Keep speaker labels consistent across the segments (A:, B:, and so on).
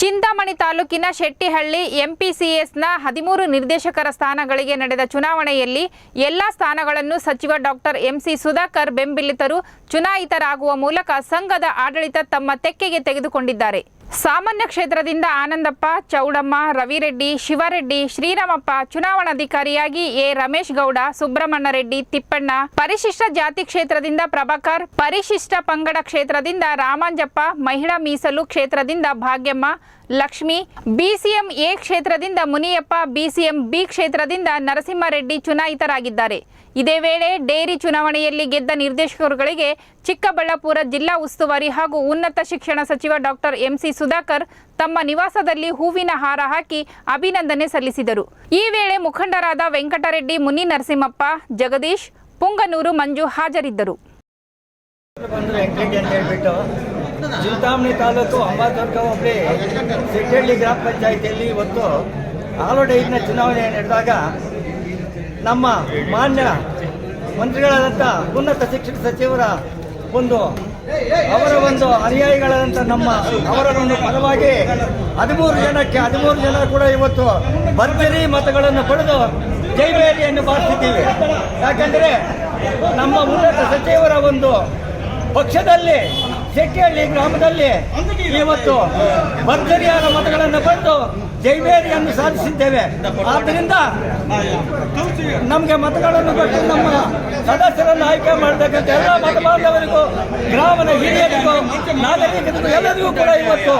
A: ಚಿಂತಾಮಣಿ ತಾಲೂಕಿನ ಶೆಟ್ಟಿಹಳ್ಳಿ ಎಂಪಿಸಿಎಸ್ನ ಹದಿಮೂರು ನಿರ್ದೇಶಕರ ಸ್ಥಾನಗಳಿಗೆ ನಡೆದ ಚುನಾವಣೆಯಲ್ಲಿ ಎಲ್ಲ ಸ್ಥಾನಗಳನ್ನು ಸಚಿವ ಡಾಕ್ಟರ್ ಎಂಸಿ ಸುಧಾಕರ್ ಬೆಂಬಲಿತರು ಚುನಾಯಿತರಾಗುವ ಮೂಲಕ ಸಂಘದ ಆಡಳಿತ ತಮ್ಮ ತೆಕ್ಕೆಗೆ ತೆಗೆದುಕೊಂಡಿದ್ದಾರೆ. ಸಾಮಾನ್ಯ ಕ್ಷೇತ್ರದಿಂದ ಆನಂದಪ್ಪ, ಚೌಡಮ್ಮ, ರವಿರೆಡ್ಡಿ, ಶಿವರೆಡ್ಡಿ, ಶ್ರೀರಾಮಪ್ಪ ಚುನಾವಣಾಧಿಕಾರಿಯಾಗಿ ಎ. ರಮೇಶ್ ಗೌಡ ಸುಬ್ರಹ್ಮಣ್ಯ ರೆಡ್ಡಿ ತಿಪ್ಪಣ್ಣ, ಪರಿಶಿಷ್ಟ ಜಾತಿ ಕ್ಷೇತ್ರದಿಂದ ಪ್ರಭಾಕರ್, ಪರಿಶಿಷ್ಟ ಪಂಗಡ ಕ್ಷೇತ್ರದಿಂದ ರಾಮಾಂಜಪ್ಪ, ಮಹಿಳಾ ಮೀಸಲು ಕ್ಷೇತ್ರದಿಂದ ಭಾಗ್ಯಮ್ಮ ಲಕ್ಷ್ಮಿ ಬಿಸಿಎಂ ಎ ಕ್ಷೇತ್ರದಿಂದ ಮುನಿಯಪ್ಪ ಬಿಸಿಎಂ ಬಿ ಕ್ಷೇತ್ರದಿಂದ ನರಸಿಂಹರೆಡ್ಡಿ ಚುನಾಯಿತರಾಗಿದ್ದಾರೆ. ಇದೇ ವೇಳೆ ಡೇರಿ ಚುನಾವಣೆಯಲ್ಲಿ ಗೆದ್ದ ನಿರ್ದೇಶಕರುಗಳಿಗೆ ಚಿಕ್ಕಬಳ್ಳಾಪುರ ಜಿಲ್ಲಾ ಉಸ್ತುವಾರಿ ಹಾಗೂ ಉನ್ನತ ಶಿಕ್ಷಣ ಸಚಿವ ಡಾಕ್ಟರ್ ಎಂಸಿ ಸುಧಾಕರ್ ತಮ್ಮ ನಿವಾಸದಲ್ಲಿ ಹೂವಿನ ಹಾರ ಹಾಕಿ ಅಭಿನಂದನೆ ಸಲ್ಲಿಸಿದರು. ಈ ವೇಳೆ ಮುಖಂಡರಾದ ವೆಂಕಟರೆಡ್ಡಿ, ಮುನಿ ನರಸಿಂಹಪ್ಪ, ಜಗದೀಶ್, ಪುಂಗನೂರು ಮಂಜು ಹಾಜರಿದ್ದರು.
B: ಚಿಂತಾಮಣಿ ತಾಲೂಕು ಅಂಬಾತರ್ಕ ಒಬ್ಬರಿ ಗ್ರಾಮ ಪಂಚಾಯಿತಿಯಲ್ಲಿ ಇವತ್ತು ಆಲೋಡ್ ಐದನೇ ಚುನಾವಣೆ ನಡೆದಾಗ ನಮ್ಮ ಮಾನ್ಯ ಮಂತ್ರಿಗಳಾದಂಥ ಉನ್ನತ ಶಿಕ್ಷಣ ಸಚಿವರ ಒಂದು ಅವರ ಒಂದು ಅನುಯಾಯಿಗಳಾದಂಥ ನಮ್ಮ ಅವರ ಒಂದು ಪರವಾಗಿ ಹದಿಮೂರು ಜನಕ್ಕೆ ಹದಿಮೂರು ಜನ ಕೂಡ ಇವತ್ತು ಭರ್ಜರಿ ಮತಗಳನ್ನು ಪಡೆದು ಜೈಬೇರಿಯನ್ನು ಬಾರಿಸಿದ್ದೀವಿ. ಯಾಕಂದರೆ ನಮ್ಮ ಉನ್ನತ ಸಚಿವರ ಒಂದು ಪಕ್ಷದಲ್ಲಿ ಶೆಟ್ಟಿಹಳ್ಳಿ ಗ್ರಾಮದಲ್ಲಿ ಇವತ್ತು ಭರ್ಜರಿಯಾದ ಮತಗಳನ್ನು ಬಂದು ಜೈಬೇರಿಯನ್ನು ಸಾಧಿಸಿದ್ದೇವೆ. ಆದ್ದರಿಂದ ನಮಗೆ ಮತಗಳನ್ನು ಕೊಟ್ಟು ನಮ್ಮ ಸದಸ್ಯರನ್ನು ಆಯ್ಕೆ ಮಾಡತಕ್ಕಂಥ ಎಲ್ಲ ಮತ ಗ್ರಾಮದ ಹಿರಿಯರಿಗೂ, ನಾಗರಿಕರಿಗೂ ಎಲ್ಲರಿಗೂ ಕೂಡ ಇವತ್ತು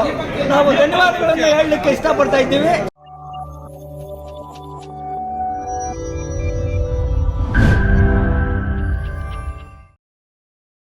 B: ನಾವು ಧನ್ಯವಾದಗಳನ್ನು ಹೇಳಲಿಕ್ಕೆ ಇಷ್ಟಪಡ್ತಾ ಇದ್ದೀವಿ.